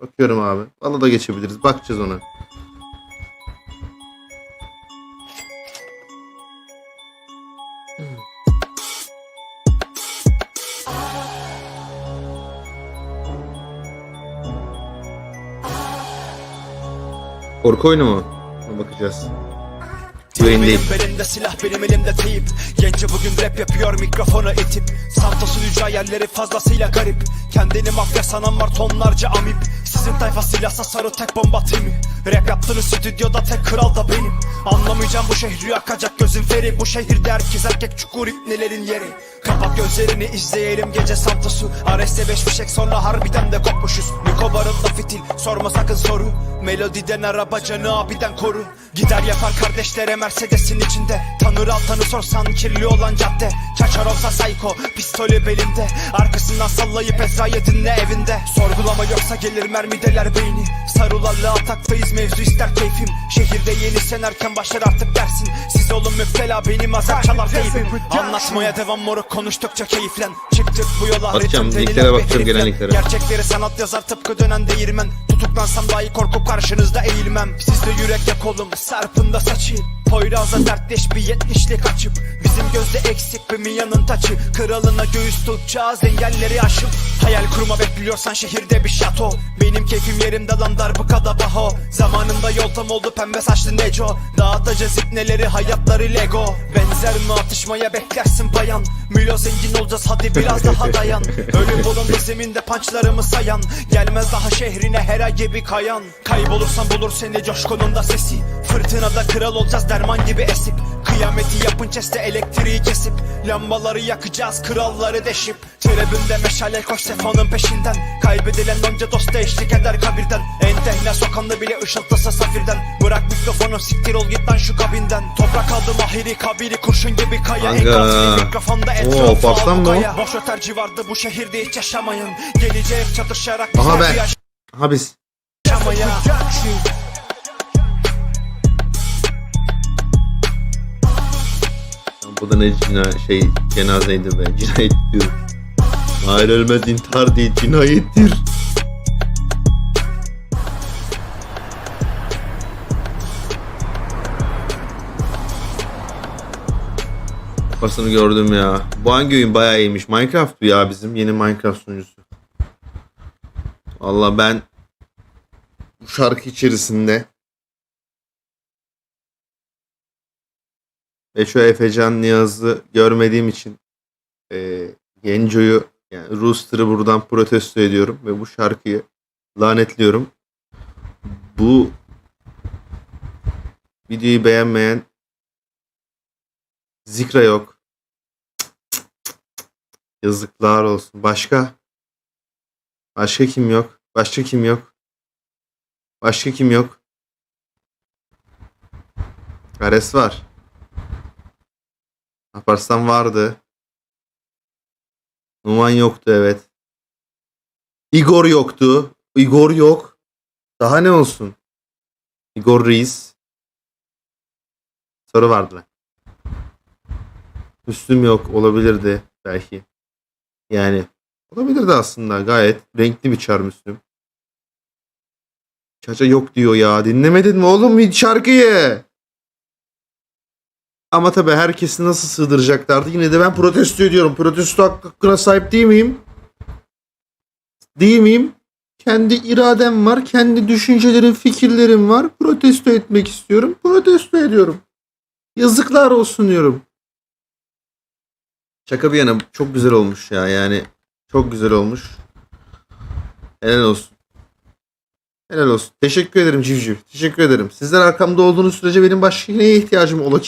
Bakıyorum abi. Valla da geçebiliriz. Bakacağız ona. Korku oyunu mu? Ona bakacağız. Değil. Benim belimde silah benim elimde teyip Genci bugün rap yapıyor mikrofonu itip Santos'un yüce hayalleri fazlasıyla garip Kendini mafya sanan var tonlarca amip Sizin tayfa silahsa sarı tek bomba timi Rap yaptığınız stüdyoda tek kral da benim. Anlamayacağım bu şehri yakacak gözün feri. Bu şehirde herkes erkek çukur ipnelerin yeri. Kapat gözlerini izleyelim gece Santos'u. Ares'te beş fişek sonra harbiden de kopmuşuz. Niko barında fitil sorma sakın soru Melodiden araba canı abiden koru Gider yapar kardeşlere Mercedes'in içinde. Tanır altanı sorsan kirli olan cadde. Çaçar olsa sayko pistolü belimde. Arkasından sallayıp Ezra'yı dinle evinde. Sorgulama yoksa gelir mermideler beyni. Sarılarla ataktayız mevzu ister keyfim. Şehirde yeni sen erken başlar artık dersin. Siz olun müptela benim azap çalar teybim Anlatmaya devam moruk konuştukça keyiflen. Çıktık bu yola Bakacağım, linklere bakacağım, gelen linklere. Gerçekleri sanat yazar tıpkı dönen değirmen. Tutuklansam dahi korkup karşınızda eğilmem. Sizde yürek yak olum sarpında saçı. Poyraz'a dertleş bir yetmişlik açıp Bizim gözde eksik bir miyanın taçı. Kralına göğüs tutacağız engelleri aşıp. Hayal kurma bekliyorsan şehirde bir şato Benim keyfim yerimde lan darbukada baho. Zamanında yoltam oldu pembe saçlı Neco. Dağıtacağız ipneleri hayatları Lego. Benzer mi atışmaya beklersin bayan? Milo zengin olacağız hadi biraz daha dayan. Ölüm bulundu zeminde pançlarımı sayan. Gelmez daha şehrine her gibi kayan Kaybolursan bulur seni coşkunun da sesi. Fırtınada kral olacağız derman gibi esip. Kıyameti yapın çeste elektriği kesip. Lambaları yakacağız kralları deşip. Tribünde meşale koş sefanın peşinden. Kaybedilen onca dosta eşlik eder kabirden. En tehne sokanlı bile ışıltısı safirden. Bırak mikrofonu siktir ol git lan şu kabinden. Toprak aldı mahiri kabiri kurşun gibi kaya. Aga. Enkaz mikrofonda etrafı aldı kaya. Boş öterci vardı bu şehirde hiç yaşamayın. Geleceğe çatışarak Aha ben. Aha biz. Yaşamaya Bu da ne cina şey cenazeydi be. Cinayet diyorum. Hayır ölmez intihar değil cinayettir. Kafasını gördüm ya. Bu hangi oyun bayağı iyiymiş. Minecraft ya bizim yeni Minecraft sunucusu. Valla ben şarkı içerisinde ve şu Efecan Niyaz'ı görmediğim için e, Genco'yu yani Rooster'ı buradan protesto ediyorum ve bu şarkıyı lanetliyorum. Bu videoyu beğenmeyen Zikra yok. Yazıklar olsun. Başka? Başka kim yok? Başka kim yok? Başka kim yok? Ares var. Alparslan vardı. Numan yoktu evet. Igor yoktu. Igor yok. Daha ne olsun? Igor Reis. Soru vardı lan. Müslüm yok. Olabilirdi belki. Yani olabilirdi aslında. Gayet renkli bir çar Müslüm. Çaça yok diyor ya. Dinlemedin mi oğlum bir şarkıyı? Ama tabii herkesi nasıl sığdıracaklardı. Yine de ben protesto ediyorum. Protesto hakkına sahip değil miyim? Değil miyim? Kendi iradem var. Kendi düşüncelerim, fikirlerim var. Protesto etmek istiyorum. Protesto ediyorum. Yazıklar olsun diyorum. Şaka bir yana çok güzel olmuş ya. Yani çok güzel olmuş. Helal olsun. Helal olsun. Teşekkür ederim Civciv. Teşekkür ederim. Sizler arkamda olduğunuz sürece benim başka neye ihtiyacım ola?